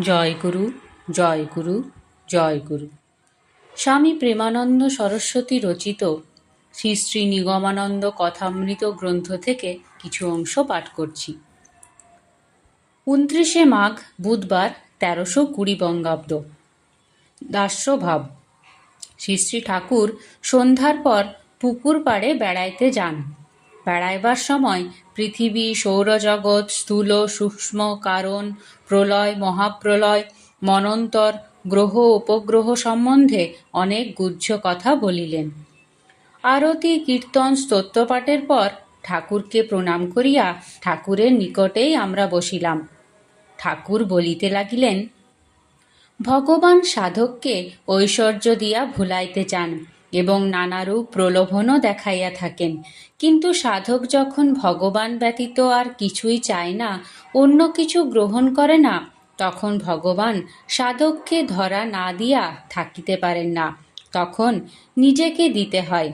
জয় গুরু জয় গুরু জয় গুরু। স্বামী প্রেমানন্দ সরস্বতী রচিত শ্রী শ্রী নিগমানন্দ কথামৃত গ্রন্থ থেকে কিছু অংশ পাঠ করছি। উনত্রিশে মাঘ, বুধবার, তেরোশো কুড়ি বঙ্গাব্দ। দাস্যভাব। শ্রী শ্রী ঠাকুর সন্ধ্যার পর পুকুর পাড়ে বেড়াইতে যান। বেড়াইবার সময় পৃথিবী, সৌরজগৎ, স্থূল, সূক্ষ্ম, কারণ, প্রলয়, মহাপ্রলয়, মনন্তর, গ্রহ, উপগ্রহ সম্বন্ধে অনেক গুহ্য কথা বলিলেন। আরতি, কীর্তন স্তোত্রপাঠের পর ঠাকুরকে প্রণাম করিয়া ঠাকুরের নিকটেই আমরা বসিলাম। ঠাকুর বলিতে লাগিলেন, ভগবান সাধককে ঐশ্বর্য দিয়া ভুলাইতে চান। এবং নানারূপ প্রলোভনও দেখাইয়া থাকেন। কিন্তু সাধক যখন ভগবান ব্যতীত আর কিছুই চায় না, অন্য কিছু গ্রহণ করে না, তখন ভগবান সাধককে ধরা না দিয়া থাকিতে পারেন না। তখন নিজেকে দিতে হয়।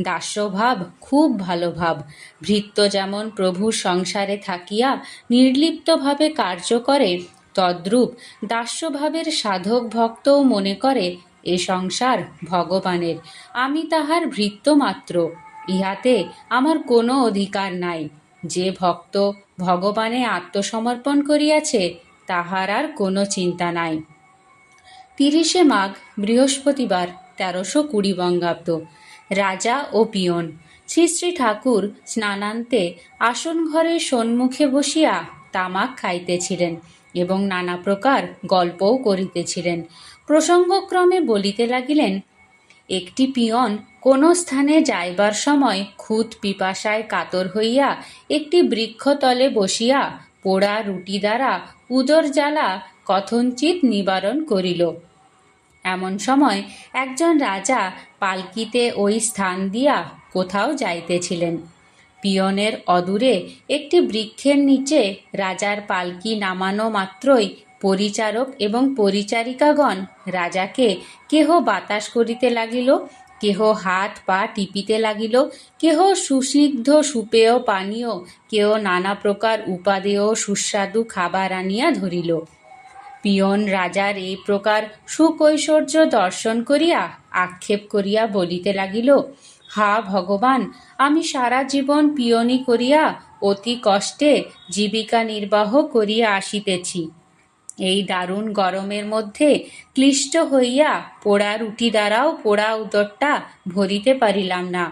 দাস্যভাব খুব ভালো ভাব। ভৃত্য যেমন প্রভুর সংসারে থাকিয়া নির্লিপ্তভাবে কার্য করে, তদ্রূপ দাস্যভাবের সাধক ভক্তও মনে করে এ সংসার ভগবানের। আমি তাহার ভৃত্য মাত্র ইহাতে আমার কোনো অধিকার নাই। যে ভক্ত ভগবানে আত্মসমর্পণ করিয়াছে, তাহার আর কোনো চিন্তা নাই। তিরিশে মাঘ, বৃহস্পতিবার, তেরোশো কুড়ি বঙ্গাব্দ। রাজা ও পিয়ন, শ্রী শ্রী ঠাকুর স্নানান্তে আসন ঘরের সন্মুখে বসিয়া তামাক খাইতেছিলেন এবং নানা প্রকার গল্পও করিতেছিলেন। প্রসঙ্গক্রমে বলিতে লাগিলেন, একটি পিয়ন কোন স্থানে যাইবার সময় খুদ পিপাসায় কাতর হইয়া একটি বৃক্ষতলে বসিয়া পোড়া রুটি দ্বারা উদর জ্বালা কথঞ্চিত নিবারণ করিল। এমন সময় একজন রাজা পালকিতে ওই স্থান দিয়া কোথাও যাইতেছিলেন। পিয়নের অদূরে একটি বৃক্ষের নিচে রাজার পালকি নামানো মাত্রই পরিচারক এবং পরিচারিকাগণ রাজাকে কেহ বাতাস করিতে লাগিল, কেহ হাত পা টিপিতে লাগিল, কেহ সুস্নিগ্ধ সুপেয় পানীয়, কেহ নানা প্রকার উপাদেয় সুস্বাদু খাবার আনিয়া ধরিল। পিয়ন রাজার এই প্রকার সুকৈশ্বর্য দর্শন করিয়া আক্ষেপ করিয়া বলিতে লাগিল, হা ভগবান, আমি সারা জীবন পিয়নি করিয়া অতি কষ্টে জীবিকা নির্বাহ করিয়া আসিতেছি। এই দারুণ গরমের মধ্যে ক্লিষ্ট হইয়া পোড়া রুটি দ্বারাও পোড়া উদরটা ভরিতে পারিলাম না।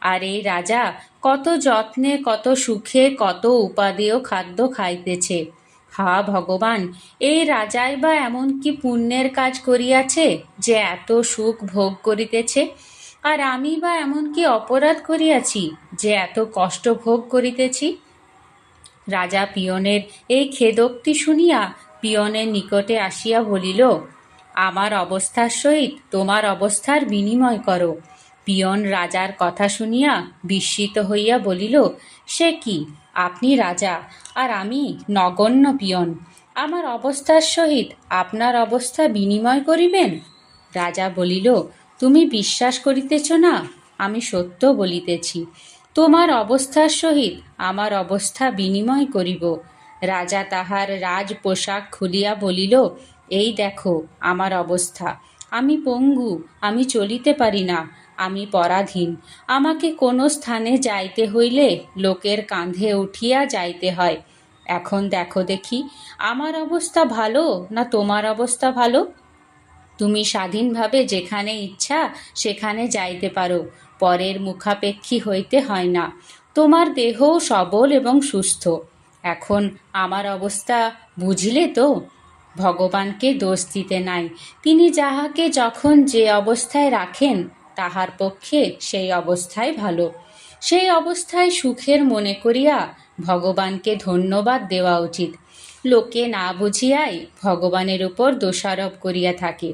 আর এই রাজা, কত যত্নে, কত সুখে, কত উপাদেয় খাদ্য খাইতেছে। হা ভগবান, এই রাজাই বা এমন কি পুণ্যের কাজ করিয়াছে যে এত সুখ ভোগ করিতেছে? আর আমি বা এমন কি অপরাধ করিয়াছি যে এত কষ্ট ভোগ করিতেছি? রাজা পিয়নের এই খেদোক্তি শুনিয়া পিয়নের নিকটে আসিয়া বলিল, আমার অবস্থার সহিত তোমার অবস্থার বিনিময় করো। পিয়ন রাজার কথা শুনিয়া বিস্মিত হইয়া বলিল, সে কি? আপনি রাজা, আর আমি নগণ্য পিয়ন। আমার অবস্থার সহিত আপনার অবস্থা বিনিময় করিবেন? রাজা বলিল, তুমি বিশ্বাস করিতেছ না, আমি সত্য বলিতেছি। তোমার অবস্থার সহিত আমার অবস্থা বিনিময় করিব। রাজা তাহার রাজ পোশাক খুলিয়া বলিল, এই দেখো আমার অবস্থা। আমি পঙ্গু, আমি চলিতে পারি না, আমি পরাধীন। আমাকে কোনো স্থানে যাইতে হইলে লোকের কাঁধে উঠিয়া যাইতে হয়। এখন দেখো দেখি, আমার অবস্থা ভালো না তোমার অবস্থা ভালো? তুমি স্বাধীনভাবে যেখানে ইচ্ছা, সেখানে যাইতে পারো। পরের মুখাপেক্ষী হইতে হয় না। তোমার দেহও সবল এবং সুস্থ। এখন আমার অবস্থা বুঝিলে তো? ভগবানকে দোষ দিতে নাই। তিনি যাহাকে যখন যে অবস্থায় রাখেন, তাহার পক্ষে সেই অবস্থায় ভালো। সেই অবস্থায় সুখের মনে করিয়া ভগবানকে ধন্যবাদ দেওয়া উচিত। লোকে না বুঝিয়াই ভগবানের উপর দোষারোপ করিয়া থাকে।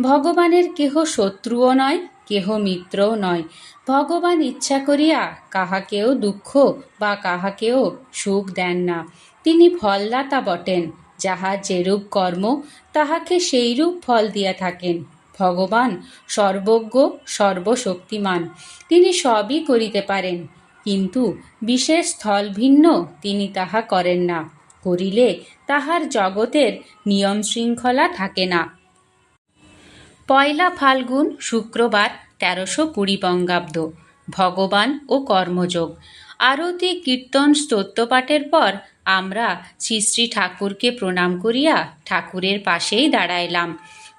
ভগবানের কেহ শত্রুও নয় কেহ মিত্রও নয়। ভগবান ইচ্ছা করিয়া কাহাকেও দুঃখ বা কাহাকেও সুখ দেন না। তিনি ফলদাতা বটেন যাহার যেরূপ কর্ম, তাহাকে সেইরূপ ফল দিয়া থাকেন। ভগবান সর্বজ্ঞ, সর্বশক্তিমান, তিনি সবই করিতে পারেন। কিন্তু বিশেষ স্থল ভিন্ন তিনি তাহা করেন না। করিলে তাহার জগতের নিয়ম শৃঙ্খলা থাকে না। পয়লা ফাল্গুন শুক্রবার তেরোশো কুড়ি বঙ্গাব্দ, ভগবান ও কর্মযোগ। আরতি, কীর্তন স্তোত্রপাঠের পর আমরা শ্রী শ্রী ঠাকুরকে প্রণাম করিয়া ঠাকুরের পাশেই দাঁড়াইলাম।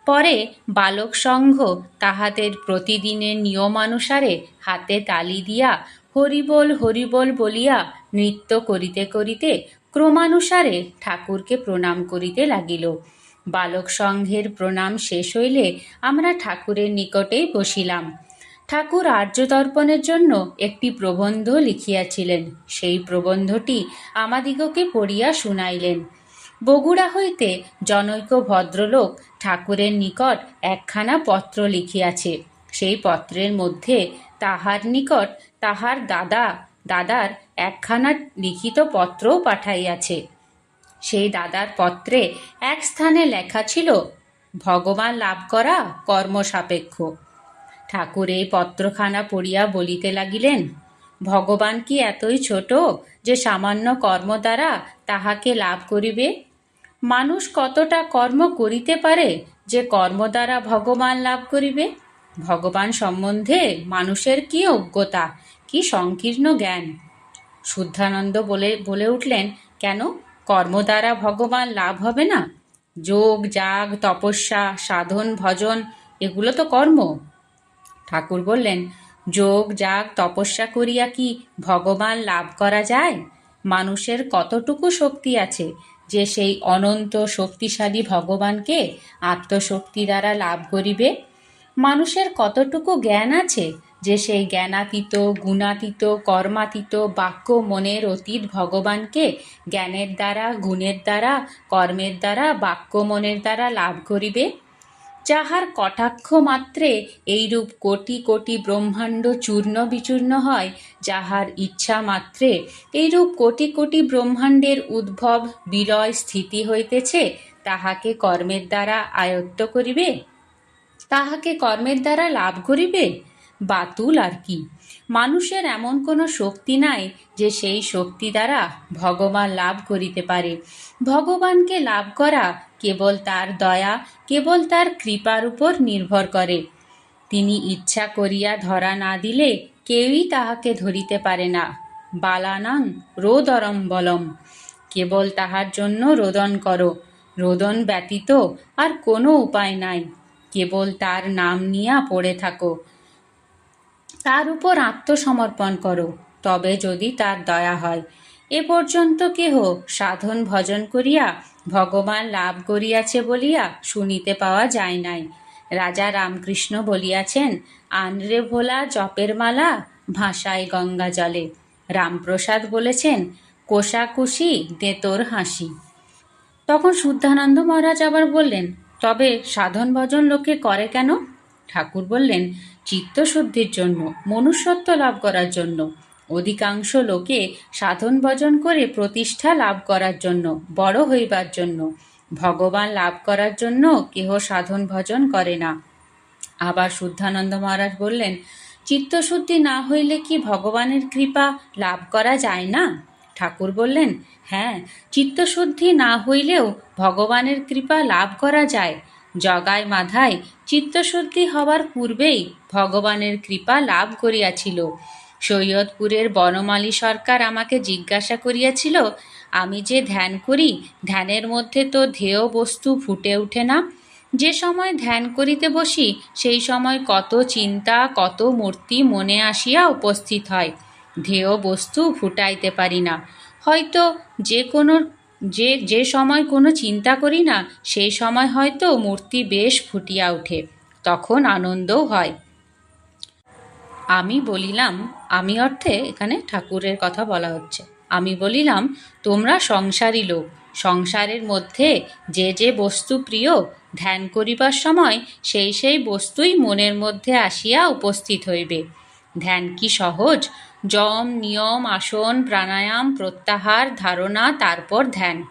পরে বালক সংঘ তাহাদের প্রতিদিনের নিয়মানুসারে হাতে তালি দিয়া হরিবোল হরিবোল বলিয়া নৃত্য করিতে করিতে ক্রমানুসারে ঠাকুরকে প্রণাম করিতে লাগিল। বালক সংঘের প্রণাম শেষ হইলে আমরা ঠাকুরের নিকটেই বসিলাম। ঠাকুর আর্যদর্পণের জন্য একটি প্রবন্ধ লিখিয়াছিলেন। সেই প্রবন্ধটি আমাদিগকে পড়িয়া শুনাইলেন। বগুড়া হইতে জনৈক ভদ্রলোক ঠাকুরের নিকট একখানা পত্র লিখিয়াছে। সেই পত্রের মধ্যে তাহার নিকট তাহার দাদা, দাদার একখানা লিখিত পত্রও পাঠাইয়াছে। সেই দাদার পত্রে এক স্থানে লেখা ছিল, ভগবান লাভ করা কর্মসাপেক্ষ। ঠাকুর এই পত্রখানা পড়িয়া বলিতে লাগিলেন, ভগবান কি এতই ছোট যে সামান্য কর্ম দ্বারা তাহাকে লাভ করিবে? মানুষ কতটা কর্ম করিতে পারে যে কর্ম দ্বারা ভগবান লাভ করিবে? ভগবান সম্বন্ধে মানুষের কি অজ্ঞতা, কি সংকীর্ণ জ্ঞান? শুদ্ধানন্দ বলে বলে উঠলেন, কেন? কর্ম দ্বারা ভগবান লাভ হবে না? যোগ, যাগ, তপস্যা, সাধন, ভজন, এগুলো তো কর্ম। ঠাকুর বললেন, যোগ, যাগ, তপস্যা করিয়া কি ভগবান লাভ করা যায়? মানুষের কতটুকু শক্তি আছে যে সেই অনন্ত শক্তিশালী ভগবানকে আত্মশক্তি দ্বারা লাভ করিবে? মানুষের কতটুকু জ্ঞান আছে যে সেই জ্ঞানাতীত, গুণাতীত, কর্মাতীত বাক্য মনের অতীত ভগবানকে জ্ঞানের দ্বারা, গুণের দ্বারা, কর্মের দ্বারা, বাক্য মনের দ্বারা লাভ করিবে। যাহার কটাক্ষ মাত্রে এইরূপ কোটি কোটি ব্রহ্মাণ্ড চূর্ণ বিচূর্ণ হয়, যাহার ইচ্ছা মাত্রে এইরূপ কোটি কোটি ব্রহ্মাণ্ডের উদ্ভব বিলয় স্থিতি হইতেছে, তাহাকে কর্মের দ্বারা আয়ত্ত করিবে? তাহাকে কর্মের দ্বারা লাভ করিবে? বাতুল আর কি। মানুষের এমন কোনো শক্তি নাই যে সেই শক্তি দ্বারা ভগবান লাভ করিতে পারে। ভগবানকে লাভ করা কেবল তার দয়া, কেবল তার কৃপার উপর নির্ভর করে। তিনি ইচ্ছা করিয়া ধরা না দিলে কেউই তাহাকে ধরিতে পারে না। বালানাং রোদরম বলম। কেবল তাহার জন্য রোদন করো। রোদন ব্যতীত আর কোনো উপায় নাই। কেবল তার নাম নিয়া পড়ে থাকো। তার উপর আত্মসমর্পণ করো, তবে যদি তার দয়া হয়। এ পর্যন্ত কেহ সাধন ভজন করিয়া ভগবান লাভ করিয়াছে বলিয়া শুনিতে পাওয়া যায় নাই। রাজা রামকৃষ্ণ বলিয়াছেন আনরে ভোলা জপের মালা ভাষায় গঙ্গা জলে। রামপ্রসাদ বলেছেন, কোষাকুষি দে তোর হাসি। তখন শুদ্ধানন্দ মহারাজ আবার বললেন, তবে সাধন ভজন লোকে করে কেন? ঠাকুর বললেন চিত্তশুদ্ধির জন্য, মনুষ্যত্ব লাভ করার জন্য, অধিকাংশ লোকে সাধন ভজন করে প্রতিষ্ঠা লাভ করার জন্য, বড় হইবার জন্য, ভগবান লাভ করার জন্য কেহ সাধন ভজন করে না। আবার শুদ্ধানন্দ মহারাজ বললেন, চিত্তশুদ্ধি না হইলে কি ভগবানের কৃপা লাভ করা যায় না? ঠাকুর বললেন হ্যাঁ চিত্তশুদ্ধি না হইলেও ভগবানের কৃপা লাভ করা যায়। জগায় মাধায় চিত্তশুদ্ধি হবার পূর্বেই ভগবানের কৃপা লাভ করিয়াছিল। সৈয়দপুরের বনমালী সরকার আমাকে জিজ্ঞাসা করিয়াছিল, আমি যে ধ্যান করি, ধ্যানের মধ্যে তো ধেয় বস্তু ফুটে ওঠে না? যে সময় ধ্যান করিতে বসি, সেই সময় কত চিন্তা, কত মূর্তি মনে আসিয়া উপস্থিত হয়। ধেয় বস্তু ফুটাইতে পারি না। হয়তো যে কোনো যে যে সময় কোনো চিন্তা করি না সেই সময় হয়তো মূর্তি বেশ ফুটিয়া ওঠে, তখন আনন্দও হয়। আমি বলিলাম, আমি অর্থে এখানে ঠাকুরের কথা বলা হচ্ছে। আমি বলিলাম, তোমরা সংসারী লোক, সংসারের মধ্যে যে যে বস্তু প্রিয়, ধ্যান করিবার সময় সেই সেই বস্তুই মনের মধ্যে আসিয়া উপস্থিত হইবে। ধ্যান কি সহজ? যম নিয়ম, আসন, প্রাণায়াম, প্রত্যাহার, ধারণা, তারপর ধ্যান।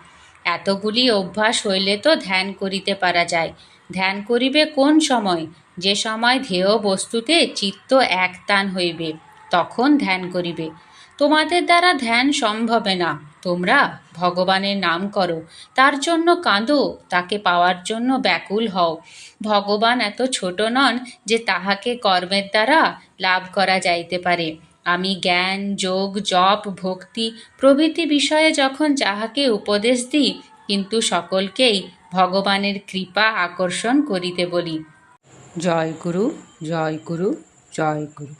এতগুলি অভ্যাস হইলে তো ধ্যান করিতে পারা যায়। ধ্যান করিবে কোন সময়? যে সময় ধেয় বস্তুতে চিত্ত একতান হইবে, তখন ধ্যান করিবে। তোমাদের দ্বারা ধ্যান সম্ভবে না। তোমরা ভগবানের নাম করো, তার জন্য কাঁদো, তাকে পাওয়ার জন্য ব্যাকুল হও। ভগবান এত ছোট নন যে তাহাকে কর্মের দ্বারা লাভ করা যাইতে পারে। আমি জ্ঞান, যোগ, জপ, ভক্তি প্রভৃতি বিষয়ে যখন যাহাকে উপদেশ দিই, কিন্তু সকলকেই ভগবানের কৃপা আকর্ষণ করিতে বলি। জয় গুরু জয় গুরু জয় গুরু।